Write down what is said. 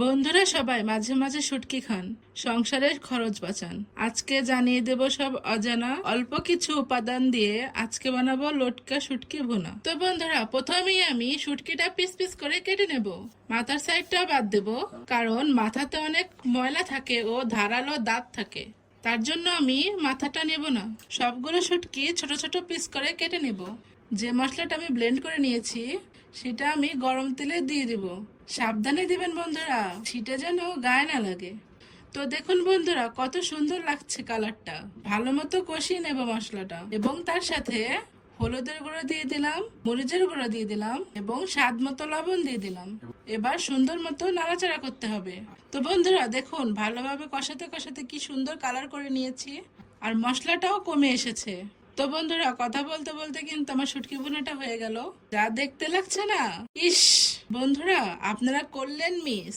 বন্ধুরা সবাই, মাঝে মাঝে শুটকি খান, সংসারের খরচ বাঁচান। আজকে জানিয়ে দেব সব অজানা, অল্প কিছু উপাদান দিয়ে আজকে বানাবো লটকা শুটকি ভুনা। তো বন্ধুরা, প্রথমেই আমি শুটকিটা পিস পিস করে কেটে নেব। মাথার সাইডটা বাদ দেব, কারণ মাথাতে অনেক ময়লা থাকে ও ধারালো দাঁত থাকে। তার জন্য আমি মাথাটা নেব না। সবগুলো শুটকি ছোট ছোট পিস করে কেটে নেব। যে মশলাটা আমি ব্লেন্ড করে নিয়েছি, সেটা আমি গরম তেলে দিয়ে দিব। সাবধানে দিবেন বন্ধুরা, ছিটে যেন গায়ে না লাগে। তো দেখুন বন্ধুরা, কত সুন্দর লাগছে কালারটা। ভালো মতো কষিয়ে নেব মশলাটা। এবং তার সাথে হলুদের গুঁড়ো দিয়ে দিলাম, মরিচের গুঁড়ো দিয়ে দিলাম, এবং স্বাদ মতো লবণ দিয়ে দিলাম। এবার সুন্দর মতো নাড়াচাড়া করতে হবে। তো বন্ধুরা, দেখুন, ভালোভাবে কষাতে কষাতে কি সুন্দর কালার করে নিয়েছি। আর মশলাটাও কমে এসেছে। তো বন্ধুরা, কথা বলতে বলতে কিন্তু আমার সুটকি বোনাটা হয়ে গেল। যা দেখতে লাগছে না। ইস! বন্ধুরা, আপনারা করলেন মিস।